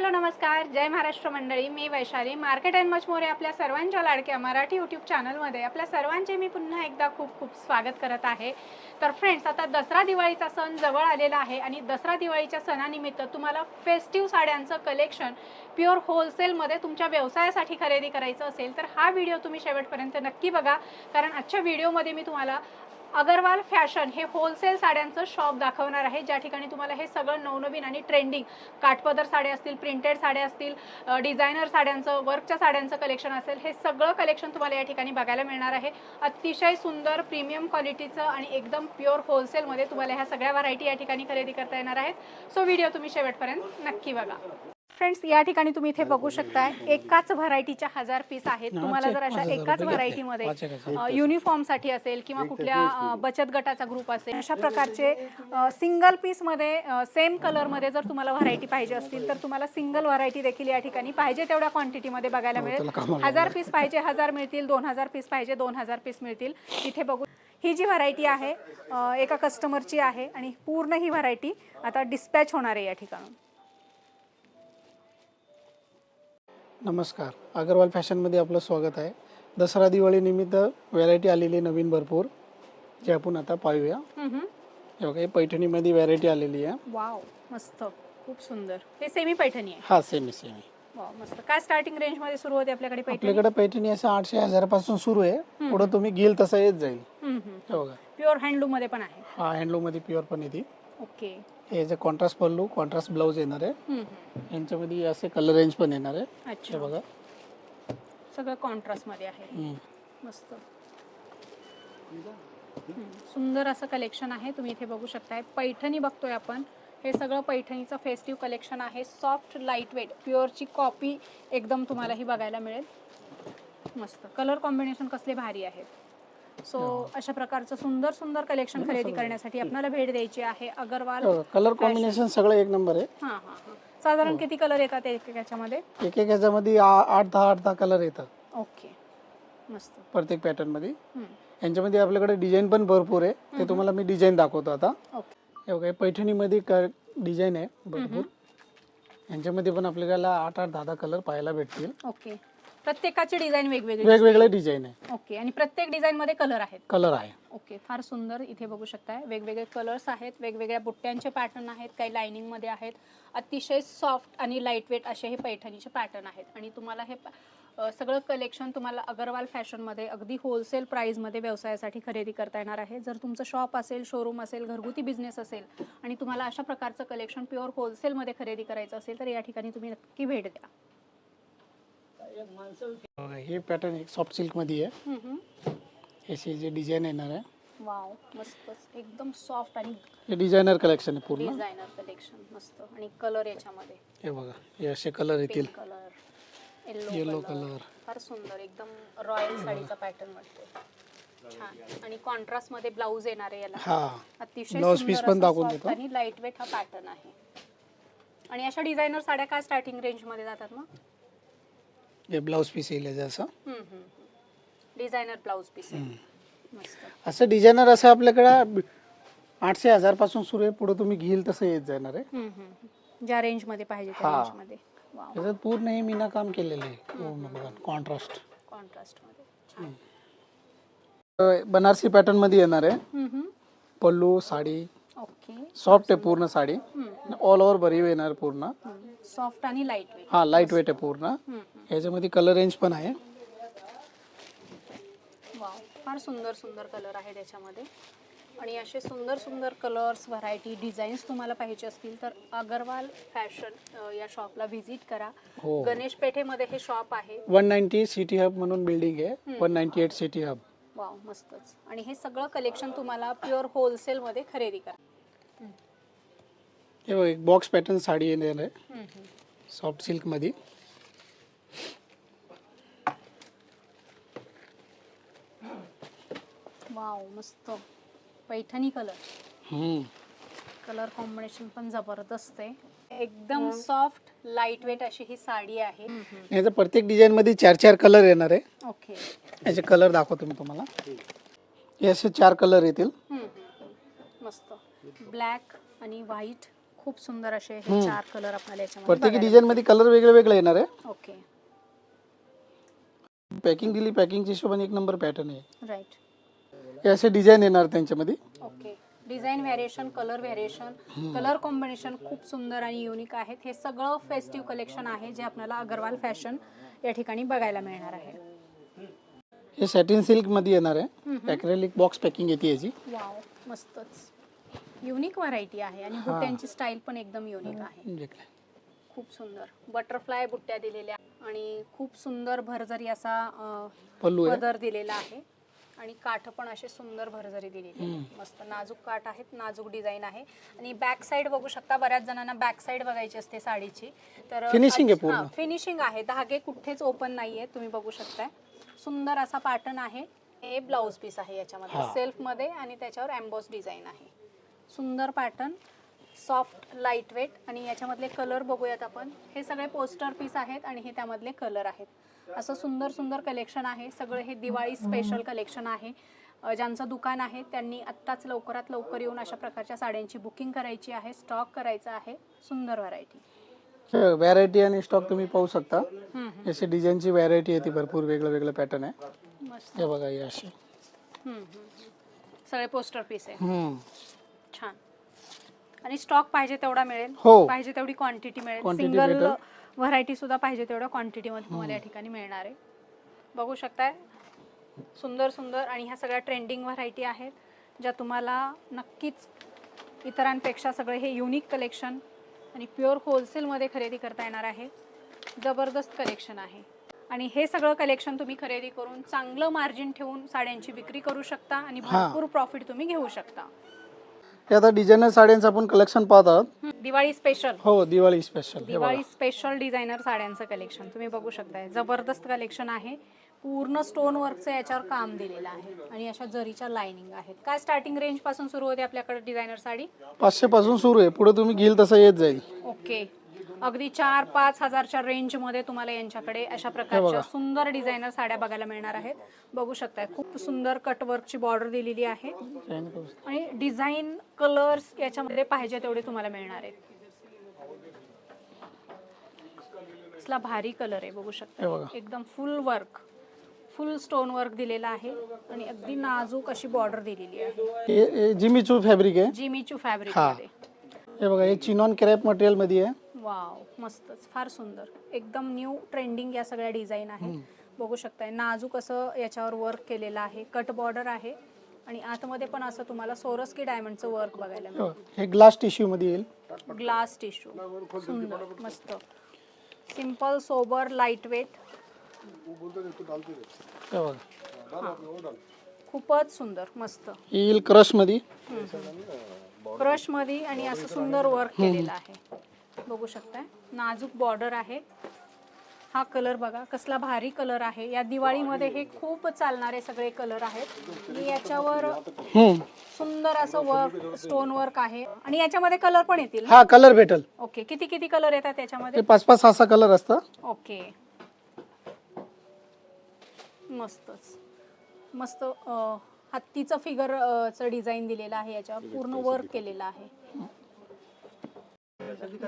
Hello नमस्कार. जय महाराष्ट्र मंडळी. मी Vaishali. Market and much more आपल्या सर्वांच्या लाडक्या मराठी यूट्यूब चॅनलमध्ये आपल्या सर्वांचे मी पुन्हा एकदा खूप खूप स्वागत करत आहे. तर फ्रेंड्स आता दसरा दिवाळीचा सण जवळ आलेला आहे आणि दसरा दिवाळीच्या सणानिमित्त तुम्हाला फेस्टिव्ह साड्यांचं कलेक्शन प्युअर होलसेलमध्ये तुमच्या व्यवसायासाठी खरेदी करायचं असेल तर हा व्हिडिओ तुम्ही शेवटपर्यंत नक्की बघा. कारण आजच्या व्हिडिओमध्ये मी तुम्हाला अगरवाल फॅशन हे होलसेल साड्यांचं शॉप दाखवणार आहे. ज्या ठिकाणी तुम्हाला हे सगळं नवनवीन आणि ट्रेंडिंग काठपदर साड्या असतील प्रिंटेड साड्या असतील डिझायनर साड्यांचं वर्कच्या साड्यांचं कलेक्शन असेल हे सगळं कलेक्शन तुम्हाला या ठिकाणी बघायला मिळणार आहे. अतिशय सुंदर प्रीमियम क्वालिटीचं आणि एकदम प्युअर होलसेलमध्ये तुम्हाला ह्या सगळ्या व्हरायटी या ठिकाणी खरेदी करता येणार आहेत. सो व्हिडिओ तुम्ही शेवटपर्यंत नक्की बघा. फ्रेंड्स या ठिकाणी तुम्ही इथे बघू शकताय एकाच व्हरायटीच्या हजार पीस आहेत. तुम्हाला जर अशा एकाच व्हरायटीमध्ये युनिफॉर्मसाठी असेल किंवा कुठल्या बचत गटाचा ग्रुप असेल अशा प्रकारचे सिंगल पीसमध्ये सेम कलरमध्ये जर तुम्हाला व्हरायटी पाहिजे असतील तर तुम्हाला सिंगल व्हरायटी देखील या ठिकाणी पाहिजे तेवढ्या क्वांटिटी मध्ये बघायला मिळेल. हजार पीस पाहिजे हजार मिळतील दोन हजार पीस पाहिजे दोन हजार पीस मिळतील. इथे बघू. ही जी व्हरायटी आहे एका कस्टमरची आहे आणि पूर्ण ही व्हरायटी आता डिस्पॅच होणार आहे या ठिकाणी नमस्कार. अगरवाल फॅशनमध्ये आपलं स्वागत आहे. दसरा दिवाळी निमित्त व्हरायटी आलेली आहे नवीन भरपूर जे आपण आता पाहूया. हे बघा हे पैठणीमध्ये व्हरायटी आलेली आहे. वाव मस्त. खूप सुंदर. हे सेमी पैठणी आहे. हा सेमी सेमी वाव मस्त. काय स्टार्टिंग रेंजमध्ये सुरू होते आपल्याकडे पैठणी? आपल्याकडे पैठणी असं आठशे हजारापासून सुरू आहे. पुढं तुम्ही घेईल तसं येत जाईल. हे बघा. प्युअर हँडलूममध्ये पण आहे. हा हँडलूममध्ये प्युअर पण येते. ओके हे जे कॉन्ट्रास्ट पल्लू कॉन्ट्रास्ट ब्लाऊज येणार आहे. यांच्यामध्ये असे कलर रेंज पण येणार आहे. अच्छा. बघा. सगळं कॉन्ट्रास्टमध्ये आहे. मस्त. सुंदर असं कलेक्शन आहे. तुम्ही इथे बघू शकताय. पैठणी बघतोय आपण. हे सगळं पैठणीचं फेस्टिव्ह कलेक्शन आहे. सॉफ्ट लाइट वेट प्युअरची कॉपी एकदम तुम्हाला ही बघायला मिळेल. मस्त. कलर कॉम्बिनेशन कसले भारी आहेत. सो अशा प्रकारचं सुंदर सुंदर कलेक्शन खरेदी करण्यासाठी आपल्याला भेट द्यायची आहे. अगरवाल हे कलर कॉम्बिनेशन सगळं एक नंबर आहे. हां हां हां. साधारण किती कलर येतात एक याच्यामध्ये एक एक याच्यामध्ये आठ दहा आठ दहा कलर येतात. ओके. मस्त. प्रत्येक पॅटर्नमध्ये हम्म, यांच्यामध्ये आपल्याकडे डिझाईन पण भरपूर आहे. ते तुम्हाला मी डिझाईन दाखवतो आता. हे बघा हे पैठणीमध्ये क डिझाईन आहे भरपूर. यांच्यामध्ये पण आपल्याला आठ आठ दहा दहा कलर पाहायला भेटतील. ओके. प्रत्येकाची डिझाईन वेगवेगळी वेगवेगळे डिझाईन आहे. ओके आणि प्रत्येक डिझाईन मध्ये कलर आहेत. कलर आहे. ओके फार सुंदर इथे बघू शकताय. वेगवेगळे कलर्स आहेत वेगवेगळ्या बुट्ट्यांचे पॅटर्न आहेत काही लाइनिंगमध्ये आहेत. अतिशय सॉफ्ट आणि लाइट वेट असे हे पैठणीचे पॅटर्न आहेत. आणि तुम्हाला हे अ, सगळं कलेक्शन तुम्हाला अगरवाल फॅशनमध्ये अगदी होलसेल प्राईजमध्ये व्यवसायासाठी खरेदी करता येणार आहे. जर तुमचं शॉप असेल शोरूम असेल घरगुती बिझनेस असेल आणि तुम्हाला अशा प्रकारचं कलेक्शन प्युअर होलसेलमध्ये खरेदी करायचं असेल तर या ठिकाणी तुम्ही नक्की भेट द्या. हे पॅटर्न एक सॉफ्ट सिल्कमध्ये आहे. याची जे डिझाईन येणार आहे. वाव मस्तच एकदम सॉफ्ट आणि हे डिझायनर कलेक्शन आहे पूर्ण. डिझायनर कलेक्शन मस्त. आणि कलर याच्यामध्ये. हे बघा हे असे कलर येतील. कलर येलो कलर फार सुंदर एकदम रॉयल साडीचा पॅटर्न वाटतो छान. आणि कॉन्ट्रास्टमध्ये ब्लाऊज येणार आहे याला. हा. अतिशय Blouse piece पण दाखवून देतो. आणि लाइट वेट हा पॅटर्न आहे. आणि अशा डिझायनर साड्या काय स्टार्टिंग रेंजमध्ये जातात मग? हे ब्लाऊज पीस येईल असं. Designer blouse piece. मस्त. असं डिझायनर असं आपल्याकडं आठशे हजारपासून सुरू आहे पुढे तुम्ही घेईल तसं येत जाणार आहे. हम्म, हम्म, हम्म. ज्या रेंजमध्ये पाहिजे त्या हा. रेंजमध्ये. त्याच्यात पूर्ण हे मीना काम केलेलं आहे. पूर्ण बघा कॉन्ट्रास्ट कॉन्ट्रास्टमध्ये. छान. बनारसी पॅटर्नमध्ये येणार आहे. हम्म, हम्म. पल्लू साडी. ओके. सॉफ्ट आहे पूर्ण साडी. ऑल ओव्हर भरीव येणार पूर्ण. सॉफ्ट आणि लाइट वेट हा लाइट वेट आहे पूर्ण. याच्यामध्ये कलर रेंज पण आहे. वाव फार सुंदर सुंदर कलर आहे त्याच्यामध्ये. आणि असे सुंदर सुंदर कलर्स व्हरायटी डिझाईन्स तुम्हाला पाहिजे असतील तर अगरवाल फॅशन या शॉपला व्हिजिट करा. हो. गणेश पेठेमध्ये हे शॉप आहे. वन नाईन्टी सिटी हब म्हणून बिल्डिंग आहे. One ninety eight city hub wow मस्तच. आणि हे सगळं कलेक्शन तुम्हाला प्युअर होलसेलमध्ये खरेदी करा. हे बघ एक बॉक्स पॅटर्न साडी येणार आहे. सॉफ्ट सिल्कमध्ये वाव मस्त. पैठणी कलर हम्म. कलर कॉम्बिनेशन पण जबरदस्त आहे. एकदम सॉफ्ट लाइट वेट अशी ही साडी आहे. याचा प्रत्येक डिझाईन मध्ये चार चार कलर येणार आहे. ओके याचे कलर दाखवतो मी तुम्हाला. हे असे चार कलर येतील. मस्त. ब्लॅक आणि व्हाईट खूप सुंदर असे हे. चार कलर आपल्याला याच्यामध्ये प्रत्येकी डिझाईन मध्ये कलर वेगळे वेगळे येणार आहे. ओके पॅकिंग दिली पॅकिंगच्या हिशोबाने एक नंबर पॅटर्न आहे. राईट हे असे डिझाईन येणार त्यांच्यामध्ये. Okay design variation colour variation colour combination खूप सुंदर आणि युनिक आहेत. हे सगळं फेस्टिव्ह कलेक्शन आहे जे आपल्याला अगरवाल फॅशन या ठिकाणी बघायला मिळणार आहे. हे सॅटिन सिल्कमध्ये येणार आहे. ॲक्रेलिक बॉक्स पॅकिंग येते याची. वाव मस्तच. युनिक व्हरायटी आहे आणि हा. बुट्ट्यांची स्टाईल पण एकदम युनिक आहे. खूप सुंदर. बटरफ्लाय बुट्ट्या दिलेल्या आणि खूप सुंदर भरजरी असा अं, पल्लू आहे पदर दिलेला आहे. आणि काठ पण असे सुंदर भरजरी दिलेली आहे. मस्त नाजूक काठ आहेत नाजूक डिझाईन आहे. आणि बॅक साईड बघू शकता बऱ्याच जणांना बॅक साईड बघायची असते साडीची. तर Finishing आहे पूर्ण. फिनिशिंग आहे. धागे कुठेच ओपन नाहीये तुम्ही बघू शकताय. सुंदर असा पॅटर्न आहे. हे ब्लाऊज पीस आहे याच्यामध्ये. हा. सेल्फमध्ये आणि त्याच्यावर एम्बॉस डिझाईन आहे. सुंदर पॅटर्न सॉफ्ट लाइट वेट आणि याच्यामधले कलर बघूयात आपण. हे सगळे पोस्टर पीस आहेत आणि हे त्यामधले कलर आहेत. असं सुंदर सुंदर कलेक्शन आहे. सगळं हे दिवाळी स्पेशल कलेक्शन आहे. ज्यांचं दुकान आहे त्यांनी आत्ताच लवकरात लवकर येऊन अशा प्रकारच्या साड्यांची बुकिंग करायची आहे स्टॉक करायचा आहे. सुंदर व्हरायटी व्हरायटी आणि स्टॉक तुम्ही पाहू शकता. असे डिझाईनची व्हरायटी येते भरपूर वेगळं वेगळं पॅटर्न आहे. हे बघा असे. सगळे पोस्टर पीस आहे. छान. आणि स्टॉक पाहिजे तेवढा मिळेल. हो. पाहिजे तेवढी क्वांटिटी मिळेल. Quantity सिंगल भेटेल. व्हरायटी सुद्धा पाहिजे तेवढ्या क्वांटिटीमध्ये तुम्हाला या ठिकाणी मिळणार आहे. बघू शकताय. सुंदर सुंदर आणि ह्या सगळ्या ट्रेंडिंग व्हरायटी आहेत ज्या तुम्हाला नक्कीच इतरांपेक्षा सगळे हे युनिक कलेक्शन आणि प्युअर होलसेलमध्ये खरेदी करता येणार आहे. जबरदस्त कलेक्शन आहे. आणि हे सगळं कलेक्शन तुम्ही खरेदी करून चांगलं मार्जिन ठेवून साड्यांची विक्री करू शकता आणि हा. भरपूर प्रॉफिट तुम्ही घेऊ शकता. हे आता डिझायनर साड्यांचं आपण कलेक्शन पाहत आहोत दिवाळी स्पेशल हो दिवाळी स्पेशल हे बघा. दिवाळी स्पेशल डिझायनर साड्यांचं कलेक्शन तुम्ही बघू शकताय. जबरदस्त कलेक्शन आहे. पूर्ण स्टोन वर्कचं याच्यावर काम दिलेलं आहे. आणि अशा जरीच्या लाइनिंग आहेत. काय स्टार्टिंग रेंजपासून सुरू होते आपल्याकडे डिझायनर साडी? पाचशे पासून सुरू आहे. पुढे तुम्ही घेईल तसं येत जाईल. ओके अगदी चार पाच हजारच्या रेंजमध्ये तुम्हाला यांच्याकडे अशा प्रकारच्या. सुंदर डिझायनर साड्या बघायला मिळणार आहेत. बघू शकताय खूप सुंदर कटवर्कची बॉर्डर दिलेली आहे. आणि डिझाईन कलर्स याच्यामध्ये पाहिजे तेवढे तुम्हाला मिळणार आहेत. कसला भारी कलर आहे बघू शकता. एकदम full work full stone work दिलेला आहे. आणि अगदी नाजूक अशी बॉर्डर दिलेली आहे. जिमीचू फॅब्रिक आहे. जिमीचू फॅब्रिक हे. बघा हे चिनॉन क्रॅप मटेरियलमध्ये आहे. वाव मस्तच फार सुंदर. एकदम न्यू ट्रेंडिंग या सगळ्या डिझाईन आहेत. बघू शकताय नाजूक असं याच्यावर वर्क केलेलं आहे. कट बॉर्डर आहे. आणि आतमध्ये पण असं तुम्हाला सोरस्की डायमंडचं वर्क बघायला हे मिळेल. हे ग्लास टिश्यू मध्ये येईल. ग्लास टिश्यू सुंदर मस्त. सिंपल सोबर लाइट वेट हे बघा. खूपच सुंदर मस्त. हे येईल क्रशमध्ये क्रशमध्ये आणि असं सुंदर वर्क केलेलं आहे. बघू शकताय. नाजूक बॉर्डर आहे. हा कलर बघा कसला भारी कलर आहे. या दिवाळीमध्ये हे खूप चालणारे सगळे कलर आहेत. आणि याच्यावर. सुंदर असं वर्क स्टोन वर्क आहे. आणि याच्यामध्ये कलर पण येतील? हा कलर भेटल. ओके किती किती कलर येतात त्याच्यामध्ये पाच पाच सहा सहा कलर असतात ओके मस्तच. मस्त हत्तीचं फिगर च डिझाईन दिलेलं आहे याच्यावर. पूर्ण वर्क केलेलं आहे.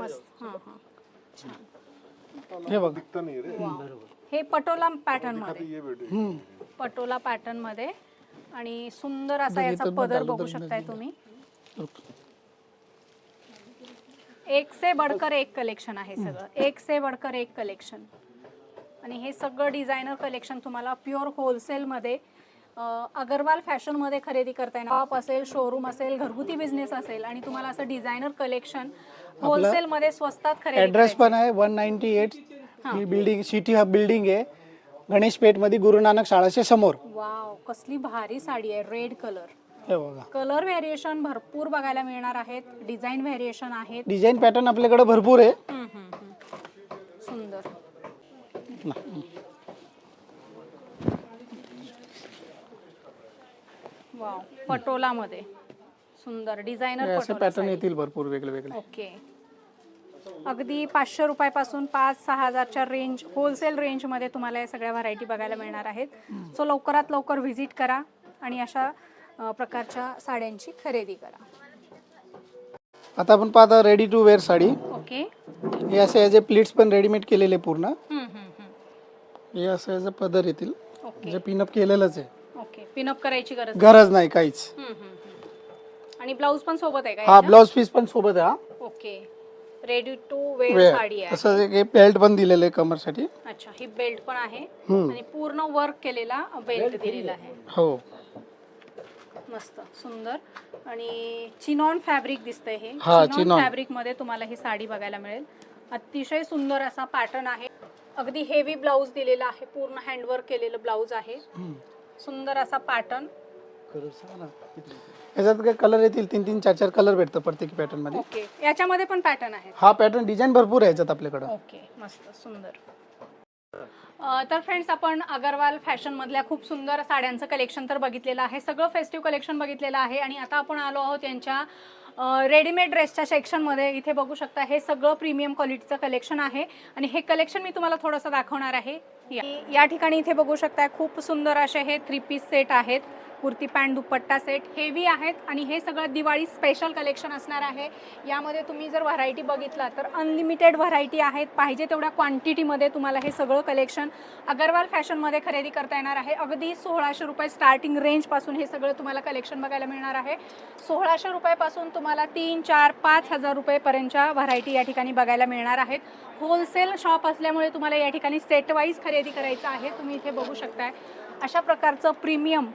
मस्त. हां हां. छान हे बघा वाव. हे पटोला पॅटर्नमध्ये. पटोला पॅटर्नमध्ये. आणि सुंदर असा याचा पदर बघू शकताय तुम्ही. एक से बडकर एक कलेक्शन आहे सगळं. एक से बडकर एक कलेक्शन आणि हे सगळं डिझायनर कलेक्शन तुम्हाला प्युअर होलसेलमध्ये अगरवाल फॅशनमध्ये खरेदी करता येणार शॉप असेल शोरूम असेल घरगुती बिझनेस असेल आणि तुम्हाला असं डिझायनर कलेक्शन होलसेलमध्ये स्वस्तात खरेदी करायचं. पण आहे वन नाईन्टी एट ही बिल्डिंग सिटी हब बिल्डिंग आहे. गणेश पेठमध्ये गुरु नानक शाळाच्या समोर. वाव कसली भारी साडी आहे रेड कलर हे बघा. कलर व्हेरिएशन भरपूर बघायला मिळणार आहेत डिझाईन व्हेरिएशन आहेत. डिझाईन पॅटर्न आपल्याकडे भरपूर आहे. हम्म, हम्म, हम्म. सुंदर. वाव पटोला मध्ये. सुंदर. डिझायनर असे पॅटर्न. येतील भरपूर वेगळे वेगळे ओके अगदी पाचशे रुपयापासून पाच सहा हजारच्या रेंज होलसेल रेंजमध्ये तुम्हाला या सगळ्या व्हरायटी बघायला मिळणार आहेत. सो लवकरात लवकर व्हिजिट करा आणि अशा प्रकारच्या साड्यांची खरेदी करा. आता आपण पाहता ready to wear sari. Okay हे असे याचे प्लीट्स पण रेडीमेड केलेले पूर्ण. हे असं याचं पदर येतील. जे पिनअप केलेलंच आहे. पिनअप करायची गरज गरज नाही काहीच. हम्म, हम्म, हम्म. आणि ब्लाऊज पण सोबत आहे का हा? ब्लाउज पीस पण सोबत आहे हा. ओके. रेडी टू वेअर वेळ साडी आहे. तसंच एक बेल्ट पण दिलेलं आहे कमरसाठी. अच्छा ही बेल्ट पण आहे. हम्म. आणि पूर्ण वर्क केलेला बेल्ट दिलेला आहे. हो. मस्त सुंदर. आणि चिनॉन फॅब्रिक दिसतंय हे. हा, चिनॉन चिनॉन. फॅब्रिकमध्ये तुम्हाला ही साडी बघायला मिळेल. अतिशय सुंदर असा पॅटर्न आहे. अगदी हेवी ब्लाऊज दिलेला आहे. पूर्ण हँडवर्क केलेलं ब्लाऊज आहे. हम्म. सुंदर असा पॅटर्न याच्यात काय कलर येतील? तीन तीन चार चार कलर भेटतं प्रत्येक पॅटर्नमध्ये. ओके याच्यामध्ये पण पॅटर्न आहे हा पॅटर्न डिझाईन भरपूर आहे याच्यात आपल्याकडं. ओके मस्त सुंदर. अ, तर फ्रेंड्स आपण अगरवाल फॅशन मधल्या खूप सुंदर साड्यांचं कलेक्शन तर बघितलेलं आहे. सगळं फेस्टिव्ह कलेक्शन बघितलेलं आहे. आणि आता आपण आलो आहोत यांच्या रेडीमेड ड्रेसच्या सेक्शनमध्ये इथे बघू शकता हे सगळं प्रीमियम क्वालिटीचं कलेक्शन आहे. आणि हे कलेक्शन मी तुम्हाला थोडंसं दाखवणार आहे. या- ठिकाणी इथे बघू शकता खूप सुंदर असे हे थ्री पीस सेट आहेत. Kurti pant dupatta set heavy आहेत आणि हे सगळं दिवाळी स्पेशल कलेक्शन असणार आहे. यामध्ये तुम्ही जर व्हरायटी बघितला तर अनलिमिटेड व्हरायटी आहेत. पाहिजे तेवढ्या क्वांटिटीमध्ये तुम्हाला हे सगळं कलेक्शन अगरवाल फॅशनमध्ये खरेदी करता येणार आहे. अगदी सोळाशे रुपये स्टार्टिंग रेंजपासून हे सगळं तुम्हाला कलेक्शन बघायला मिळणार आहे. सोळाशे रुपयापासून तुम्हाला तीन चार पाच हजार रुपयेपर्यंतच्या व्हरायटी या ठिकाणी बघायला मिळणार आहेत. होलसेल शॉप असल्यामुळे तुम्हाला या ठिकाणी सेटवाईज खरेदी करायचं आहे. तुम्ही इथे बघू शकताय. अशा प्रकारचं प्रीमियम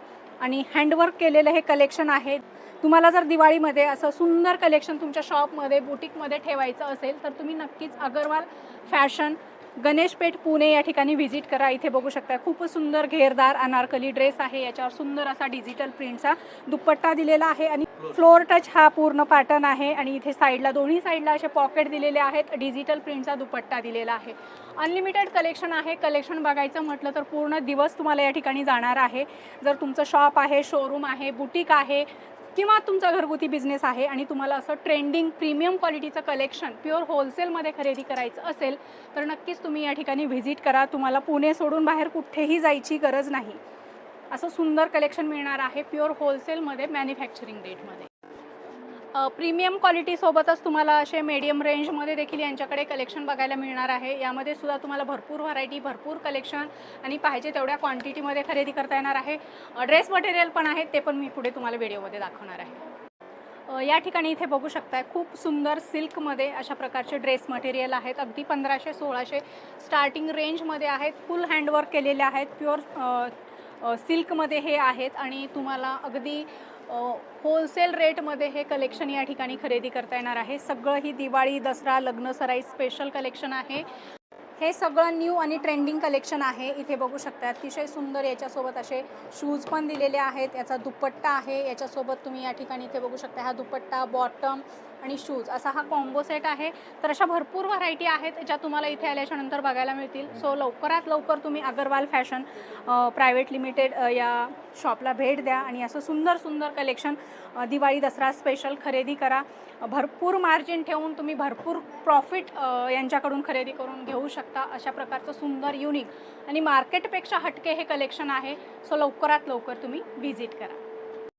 आणि हँडवर्क केलेलं हे कलेक्शन आहे. तुम्हाला जर दिवाळीमध्ये असं सुंदर कलेक्शन तुमच्या शॉपमध्ये बुटीकमध्ये ठेवायचं असेल तर तुम्ही नक्कीच अगरवाल फॅशन गणेशपेठ पुणे या ठिकाणी व्हिजिट करा. इथे बघू शकता खूप सुंदर घेरदार अनारकली ड्रेस आहे. याच्यावर सुंदर असा डिजिटल प्रिंटचा दुपट्टा दिलेला आहे. आणि फ्लोअर टच हा पूर्ण पॅटर्न आहे आणि इथे साईडला दोन्ही साईडला असे पॉकेट दिलेले आहेत. डिजिटल प्रिंटचा दुपट्टा दिलेला आहे. अनलिमिटेड कलेक्शन आहे. कलेक्शन बघायचं म्हटलं तर पूर्ण दिवस तुम्हाला या ठिकाणी जाणार आहे. जर तुमचं शॉप आहे शोरूम आहे बुटीक आहे किंवा तुमचा घरगुती बिझनेस आहे आणि तुम्हाला असं ट्रेंडिंग प्रीमियम क्वालिटीचं कलेक्शन प्युअर होलसेलमध्ये खरेदी करायचं असेल तर नक्कीच तुम्ही या ठिकाणी व्हिजिट करा. तुम्हाला पुणे सोडून बाहेर कुठेही जायची गरज नाही. असं सुंदर कलेक्शन मिळणार आहे प्युअर होलसेलमध्ये मॅन्युफॅक्चरिंग रेटमध्ये प्रीमियम क्वालिटीसोबतच तुम्हाला असे मीडियम रेंजमध्ये देखील यांच्याकडे कलेक्शन बघायला मिळणार आहे. यामध्ये सुद्धा तुम्हाला भरपूर व्हरायटी भरपूर कलेक्शन आणि पाहिजे तेवढ्या क्वांटिटीमध्ये खरेदी करता येणार आहे. ड्रेस मटेरियल पण आहेत ते पण मी पुढे तुम्हाला व्हिडिओमध्ये दाखवणार आहे. या ठिकाणी इथे बघू शकताय खूप सुंदर सिल्कमध्ये अशा प्रकारचे ड्रेस मटेरियल आहेत. अगदी पंधराशे सोळाशे स्टार्टिंग रेंजमध्ये आहेत. फुल हँडवर्क केलेले आहेत. प्युअर सिल्कमध्ये हे आहेत आणि तुम्हाला अगदी होलसेल रेटमध्ये हे कलेक्शन या ठिकाणी खरेदी करता येणार आहे. सगळं ही दिवाळी दसरा लग्न सराई स्पेशल कलेक्शन आहे. हे सगळं न्यू आणि ट्रेंडिंग कलेक्शन आहे. इथे बघू शकता अतिशय सुंदर याच्यासोबत असे शूज पण दिलेले आहेत. याचा दुपट्टा आहे. याच्यासोबत तुम्ही या ठिकाणी इथे बघू शकता हा दुपट्टा बॉटम आणि शूज असा हा कॉम्बो सेट आहे. तर अशा भरपूर व्हरायटी आहेत ज्या तुम्हाला इथे आल्याच्यानंतर बघायला मिळतील. सो लवकरात लवकर तुम्ही अगरवाल फॅशन प्रायव्हेट लिमिटेड या शॉपला भेट द्या आणि असं सुंदर सुंदर कलेक्शन दिवाळी दसरा स्पेशल खरेदी करा. भरपूर मार्जिन ठेवून तुम्ही भरपूर प्रॉफिट यांच्याकडून खरेदी करून घेऊ शकता अशा प्रकारचं सुंदर युनिक आणि मार्केटपेक्षा हटके हे कलेक्शन आहे. सो लवकरात लवकर तुम्ही व्हिजिट करा.